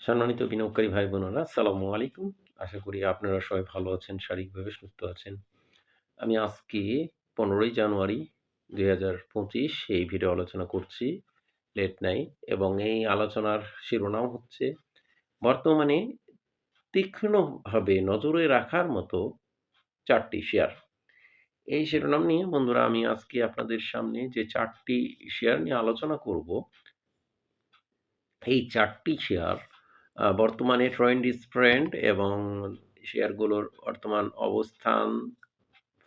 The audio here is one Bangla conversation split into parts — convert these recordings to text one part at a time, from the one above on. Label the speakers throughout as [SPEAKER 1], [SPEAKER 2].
[SPEAKER 1] সম্মানিত বিনিয়োগকারী ভাই বোনেরা সালামু আলাইকুম। আশা করি আপনারা সবাই ভালো আছেন, শারীরিকভাবে সুস্থ আছেন। আমি আজকে পনেরোই জানুয়ারি দুই হাজার পঁচিশ এই ভিডিও আলোচনা করছি লেট নাইট এবং এই আলোচনার শিরোনাম হচ্ছে, বর্তমানে তীক্ষ্ণভাবে নজরে রাখার মতো চারটি শেয়ার এই শিরোনাম নিয়ে বন্ধুরা, আমি আজকে আপনাদের সামনে যে চারটি শেয়ার নিয়ে আলোচনা করব, এই চারটি শেয়ার বর্তমানে ট্রেন্ড স্প্রেন্ড এবং শেয়ারগুলোর বর্তমান অবস্থান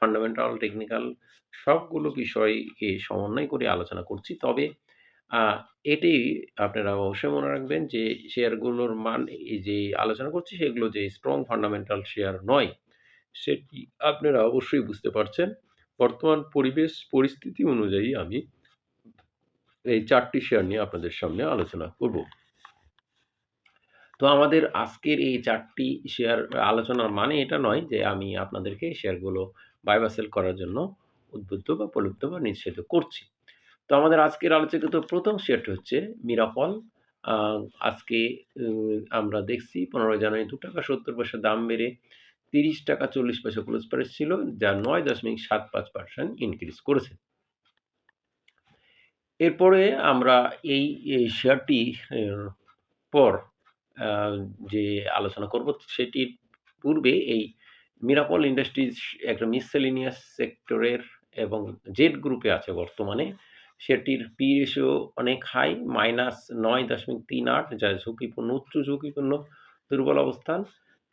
[SPEAKER 1] ফান্ডামেন্টাল টেকনিক্যাল সবগুলো বিষয়কে সমন্বয় করে আলোচনা করছি। তবে এটি আপনারা অবশ্যই মনে রাখবেন যে শেয়ারগুলোর মান, এই যে আলোচনা করছি সেগুলো যে স্ট্রং ফান্ডামেন্টাল শেয়ার নয়, সেটি আপনারা অবশ্যই বুঝতে পারছেন। বর্তমান পরিবেশ পরিস্থিতি অনুযায়ী আমি এই চারটি শেয়ার নিয়ে আপনাদের সামনে আলোচনা করব। তো আমাদের আজকের এই চারটি শেয়ার আলোচনার মানে এটা নয় যে আমি আপনাদেরকে শেয়ারগুলো বাই বা সেল করার জন্য উদ্বুদ্ধ বা প্রলুব্ধ বা নিষেধ করছি। তো আমাদের আজকের আলোচিত প্রথম শেয়ারটি হচ্ছে মিরাপল আজকে আমরা দেখছি পনেরোই জানুয়ারি দু টাকা সত্তর পয়সা দাম বেড়ে তিরিশ টাকা চল্লিশ পয়সা ক্লোজ প্রাইস ছিল, যা নয় দশমিক সাত পাঁচ পার্সেন্ট ইনক্রিজ করেছে। এরপরে আমরা এই শেয়ারটি পর যে আলোচনা করব সেটির পূর্বে এই মিরাপল ইন্ডাস্ট্রিজ একটা মিসসেলিনিয়াস সেক্টরের এবং জেড গ্রুপে আছে বর্তমানে। সেটির পি রেশিও অনেক হাই মাইনাস নয় দশমিক তিন আট, যা ঝুঁকিপূর্ণ, উচ্চ ঝুঁকিপূর্ণ, দুর্বল অবস্থান।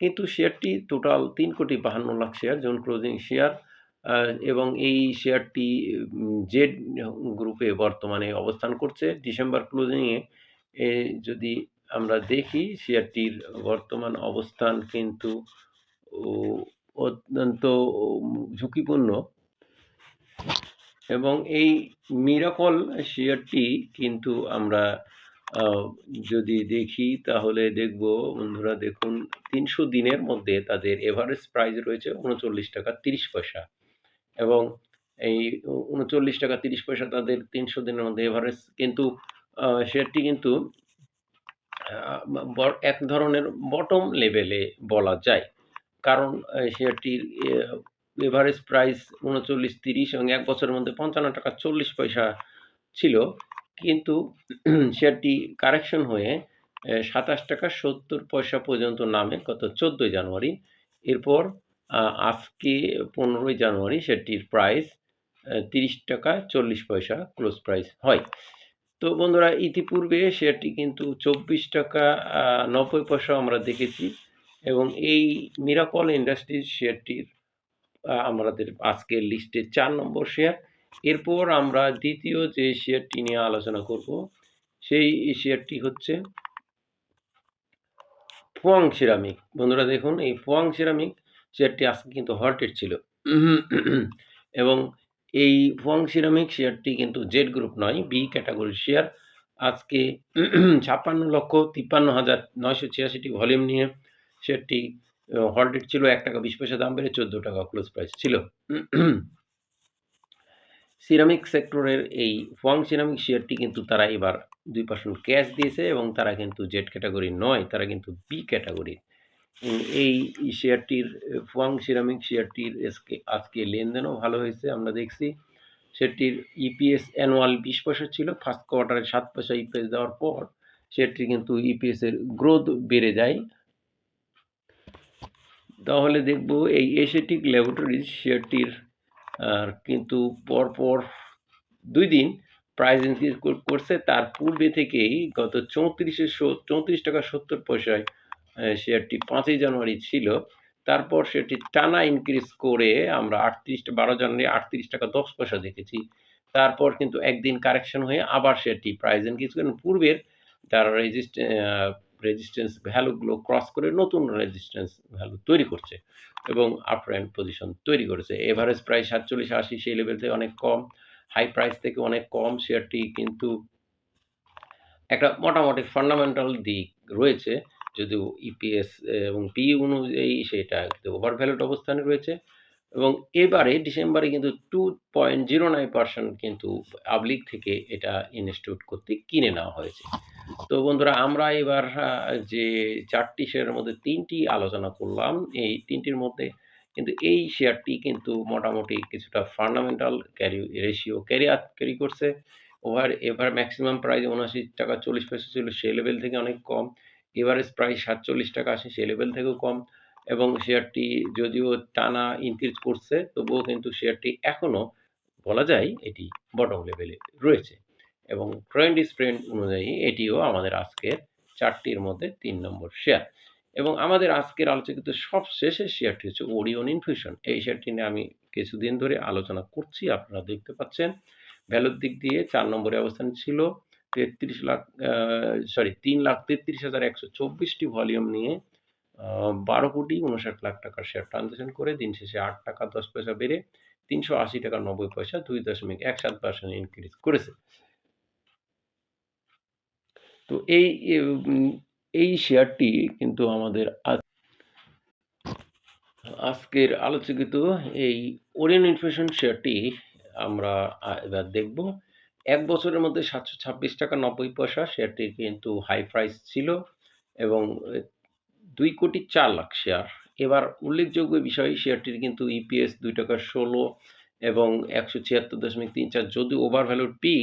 [SPEAKER 1] কিন্তু শেয়ারটি টোটাল তিন কোটি বাহান্ন লাখ শেয়ার, জোন ক্লোজিং শেয়ার এবং এই শেয়ারটি জেড গ্রুপে বর্তমানে অবস্থান করছে। ডিসেম্বর ক্লোজিংয়ে যদি আমরা দেখি শেয়ারটির বর্তমান অবস্থান কিন্তু অত্যন্ত ঝুঁকিপূর্ণ। এবং এই মিরাকল শেয়ারটি কিন্তু আমরা যদি দেখি তাহলে দেখব, বন্ধুরা দেখুন, তিনশো দিনের মধ্যে তাদের এভারেজ প্রাইস রয়েছে উনচল্লিশ টাকা তিরিশ পয়সা। এবং এই উনচল্লিশ টাকা তিরিশ পয়সা তাদের তিনশো দিনের মধ্যে এভারেজ কিন্তু শেয়ারটি কিন্তু এক ধরনের বটম লেভেলে বলা যায়। কারণ শেয়ারটির এভারেজ প্রাইস উনচল্লিশ তিরিশ এবং এক বছরের মধ্যে পঞ্চান্ন টাকা চল্লিশ পয়সা ছিল। কিন্তু শেয়ারটি কারেকশন হয়ে সাতাশ টাকা সত্তর পয়সা পর্যন্ত নামে গত চোদ্দোই জানুয়ারি। এরপর আজকে পনেরোই জানুয়ারি সেটির প্রাইস তিরিশ টাকা চল্লিশ পয়সা ক্লোজ প্রাইস হয়। তো বন্ধুরা, ইতিপূর্বে শেয়ারটি কিন্তু চব্বিশ টাকা নব্বই পয়সা আমরা দেখেছি এবং এই মিরাকল ইন্ডাস্ট্রিজ শেয়ারটির আমাদের আজকের লিস্টে চার নম্বর শেয়ার। এরপর আমরা দ্বিতীয় যে শেয়ারটি নিয়ে আলোচনা করব, সেই শেয়ারটি হচ্ছে ফোয়াং সিরামিক বন্ধুরা দেখুন, এই ফোয়াং সিরামিক শেয়ারটি আজকে কিন্তু হল্টেড ছিল। এবং এই ফোয়াং সিরামিক শেয়ারটি কিন্তু জেড গ্রুপ নয় বি ক্যাটাগরির শেয়ার আজকে ছাপ্পান্ন লক্ষ তিপ্পান্ন হাজার নয়শো ছিয়াশিটি ভলিউম নিয়ে শেয়ারটি হল্টেড ছিল এক টাকা বিশ পয়সা, দাম বেড়ে চোদ্দ টাকা ক্লোজ প্রাইস ছিল। সিরামিক সেক্টরের এই ফোয়াং সিরামিক শেয়ারটি কিন্তু তারা এবার দুই পার্সেন্ট ক্যাশ দিয়েছে এবং তারা কিন্তু জেড ক্যাটাগরি নয়, তারা কিন্তু বি ক্যাটাগরির এই শেয়ারটির, ফুয়াং সিরামিক শেয়ারটির আজকে লেনদেনও ভালো হয়েছে, আমরা দেখছি। সেটির ইপিএস অ্যানুয়াল বিশ পয়সা ছিল ফার্স্ট কোয়ার্টারে সাত পয়সা ইপিএস দেওয়ার পর শেয়ারটি কিন্তু ইপিএসের গ্রোথ বেড়ে যায়। তাহলে দেখব এই এশিয়াটিক ল্যাবরেটরিজ শেয়ারটির কিন্তু পরপর দুই দিন প্রাইস ইনক্রিজ করছে। তার পূর্বে থেকেই গত চৌত্রিশে চৌত্রিশ টাকা সত্তর পয়সায় শেয়ারটি পাঁচই জানুয়ারি ছিল। তারপর সেটি টানা ইনক্রিজ করে আমরা আটত্রিশটা বারো জানুয়ারি আটত্রিশ টাকা দশ পয়সা দেখেছি। তারপর কিন্তু একদিন কারেকশন হয়ে আবার সেটি প্রাইস ইনক্রিজ করেন পূর্বের যারা রেজিস্ট রেজিস্ট্যান্স ভ্যালুগুলো ক্রস করে নতুন রেজিস্ট্যান্স ভ্যালু তৈরি করছে এবং আপট্রেন্ড পজিশন তৈরি করেছে। এভারেজ প্রাইস সাতচল্লিশ, আশি, সেই লেভেল থেকে অনেক কম। হাই প্রাইস থেকে অনেক কম। শেয়ারটি কিন্তু একটা মোটামুটি ফান্ডামেন্টাল দিক রয়েছে। যদিও ইপিএস এবং পি অনুযায়ী সেটা ওভার ভ্যালুড অবস্থানে রয়েছে এবং এবারে ডিসেম্বরে কিন্তু two point zero nine percent কিন্তু পাবলিক থেকে এটা ইনস্টিটিউট করতে কিনে নেওয়া হয়েছে তো বন্ধুরা, আমরা এবার যে চারটি শেয়ারের মধ্যে তিনটি আলোচনা করলাম। এই তিনটির মধ্যে কিন্তু এই শেয়ারটি কিন্তু মোটামুটি কিছুটা fundamental carry ratio carry carry করছে। ওভার এভার ম্যাক্সিমাম প্রাইস ৳৭৯.৪০ ছিল সে লেভেল থেকে অনেক কম। এভারেজ প্রাইস ৳৪৭ সে লেভেল থেকেও কম এবং শেয়ারটি যদিও টানা ইনক্রিজ করছে, তবুও কিন্তু শেয়ারটি এখনও বলা যায় এটি বটম লেভেলে রয়েছে এবং ট্রেন্ড স্প্রেন্ড অনুযায়ী এটিও আমাদের আজকের চারটির মধ্যে তিন নম্বর শেয়ার এবং আমাদের আজকের আলোচিত সবশেষের শেয়ারটি হচ্ছে ওরিয়ন ইনফিউশন। এই শেয়ারটি নিয়ে আমি কিছুদিন ধরে আলোচনা করছি। আপনারা দেখতে পাচ্ছেন। ভ্যালুর দিক দিয়ে চার নম্বরে অবস্থান ছিল। ৩৩ লাখ সরি ৩,৩৩,১২৪ টি ভলিউম নিয়ে ১২ কোটি ৫৯ লাখ টাকার শেয়ার ট্রানজ্যাকশন করে দিন শেষে ৳৮.১০ বেড়ে ৳৩৮০.৯০ ২.17% ইনক্রিজ করেছে। তো এই এই শেয়ারটি কিন্তু আমাদের আজ আজকের আলোচিত এই ওরিয়ন ইনফিউশন শেয়ারটি আমরা এবার দেখব। ১ বছরের মধ্যে ৳৭২৬.৯০ শেয়ারটির কিন্তু হাই প্রাইস ছিল এবং এ ২,৪,০০,০০০ শেয়ার। এবার উল্লেখযোগ্য বিষয় শেয়ারটির কিন্তু ইপিএস ৳২.১৬ এবং ১৭৬.৩৪ যদিও ওভার ভ্যালুড পি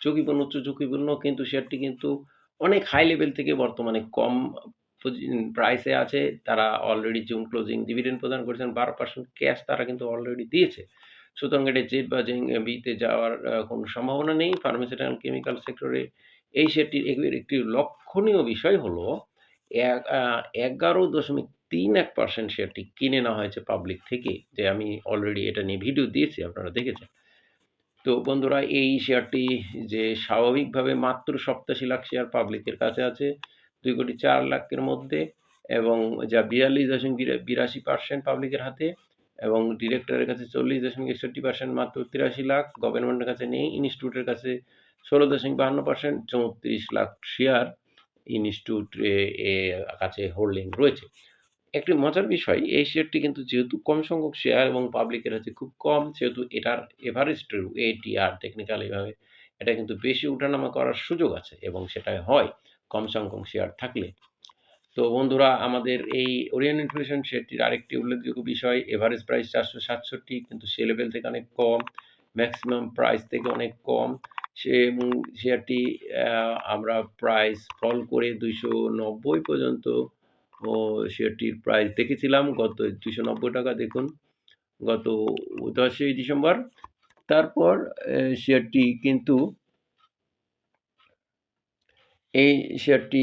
[SPEAKER 1] ঝুঁকিপূর্ণ, উচ্চ ঝুঁকিপূর্ণ কিন্তু শেয়ারটি কিন্তু অনেক হাই লেভেল থেকে বর্তমানে কম প্রাইসে আছে। তারা অলরেডি জুন ক্লোজিং ডিভিডেন্ড প্রদান করেছেন ১২% ক্যাশ তারা কিন্তু অলরেডি দিয়েছে। সুতরাং এটা জেড বা বিতে যাওয়ার কোনো সম্ভাবনা নেই। ফার্মাসিউটিক্যাল কেমিক্যাল সেক্টরে এই এর একটি লক্ষণীয় বিষয় হলো, এক আ ১১.৩১% শেয়ারটি কিনে নেওয়া হয়েছে পাবলিক থেকে। যে আমি অলরেডি এটা নিয়ে ভিডিও দিয়েছি, আপনারা দেখেছেন। তো বন্ধুরা, এই শেয়ারটি যে স্বাভাবিকভাবে মাত্র ৮৭ লাখ শেয়ার পাবলিকের কাছে আছে, দুই কোটি চার লাখের মধ্যে, এবং যা ৪২.৮২% পাবলিকের হাতে এবং ডিরেক্টরের কাছে ৪০.৬১% মাত্র ৮৩ লাখ, গভর্নমেন্টের কাছে নেই, ইনস্টিটিউটের কাছে ১৬.৫২% ৩৪ লাখ শেয়ার ইনস্টিটিউট কাছে হোল্ডিং রয়েছে। একটি মজার বিষয় এই শেয়ারটি কিন্তু যেহেতু কম সংখ্যক শেয়ার এবং পাবলিকের হচ্ছে খুব কম সেহেতু এটার এভারেজ ট্রু এটিআর টেকনিক্যাল এভাবে এটা কিন্তু বেশি উঠানামা করার সুযোগ আছে এবং সেটা হয় কম সংখ্যক শেয়ার থাকলে। তো বন্ধুরা আমাদের এই ওরিয়ন ইনফ্লেশন শেয়ারটির আরেকটি উল্লেখযোগ্য বিষয় এভারেজ প্রাইস ৪৬৭ কিন্তু সে লেভেল থেকে অনেক কম, ম্যাক্সিমাম প্রাইস থেকে অনেক কম। সে শেয়ারটি আমরা প্রাইস ফল করে ২৯০ পর্যন্ত ও শেয়ারটির প্রাইস দেখেছিলাম গত ৳২৯০ দেখুন গত ১০ই ডিসেম্বর। তারপর শেয়ারটি কিন্তু এই শেয়ারটি